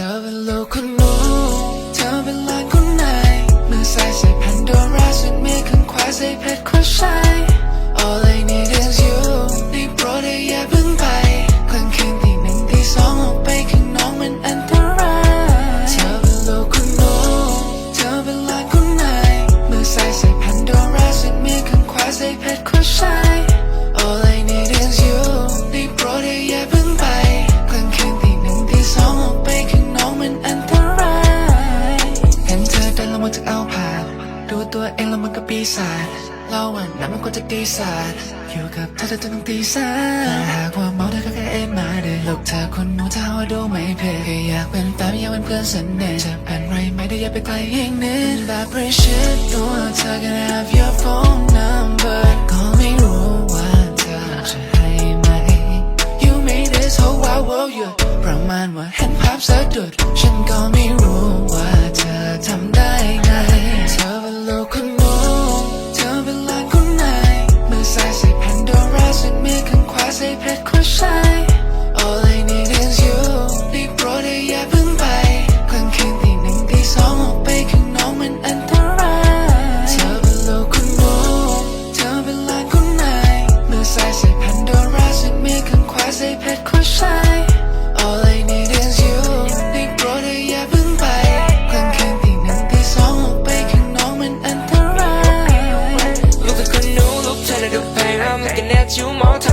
ธอเป็นลูกคุณหนูเธอเป็นหลานคุณนายมือซ้ายใส่แผ่นโดราส่วนมือข้างขวาใส่เพชรครัชชัย All I need is you ได้โปรดอย่าเพิ่งไปกลางคืนที่หนึ่งที่สองออกไปข้างนอกมันอันตรายเธอเป็นลูกคุณหนูเธอเป็นหลานคุณนายมือซ้ายใส่แผ่นโดราส่วนมือข้างขวาใส่เพชรครัชชั ตัวเองแล้วมันก็ปีศาจเราอะนั้นมันก็จะดีศาสอยู่กับเธอจนถึงตีสามแต่หากว่าเมาเธอก็แค่เอ็นมาเดยลูกเธอคนนู้นถ้าว่าดูไม่เพ่แค่อยากเป็นแฟนไม่อยากเป็นเพื่อนสนิทจะเป็นไรไหมเดี๋ยวอย่าไปไกลยิ่งนิดแบบประชิดตัวเธอ can have your phone number ก็ไม่รู้ว่าเธอจะให้ไหม You made this whole wide world หยุดประมาณว่าเห็นภาพสะดุดฉันก็ไม่รู้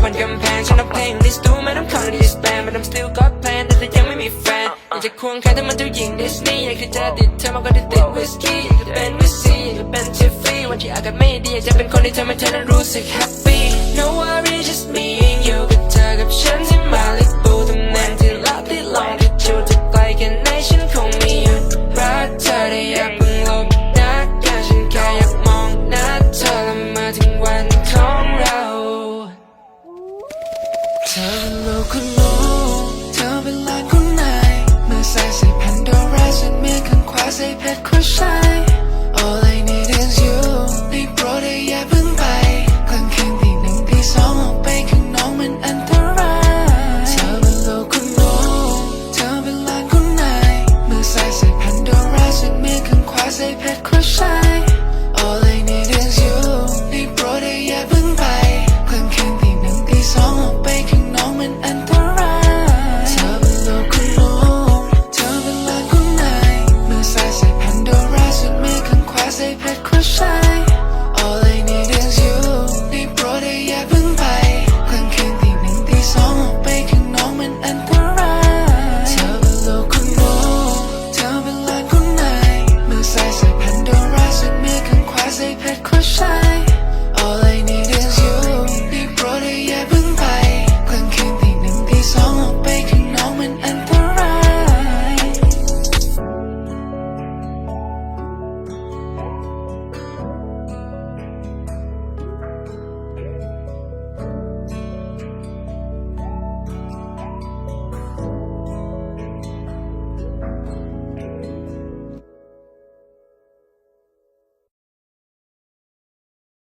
บนกำแพงฉันเอาเพลงลิสตูไม่ต้องคอนดิสแบน but I'm still got plan แต่เธอยังไม่มีแฟนอยากจะควงแค่แต่มันเจ้าหญิงดิสนีย์อยากจะติดเธอมากกว่าที่ติดวิสกี้อยากจะเป็นวิสซี่อยากจะเป็นทิฟฟี่วันที่อากาศไม่ดีอยากจะเป็นคนที่ทำให้เธอนั้นรู้สึกแฮปปี้ No worries just me and you กับเธอกับฉัน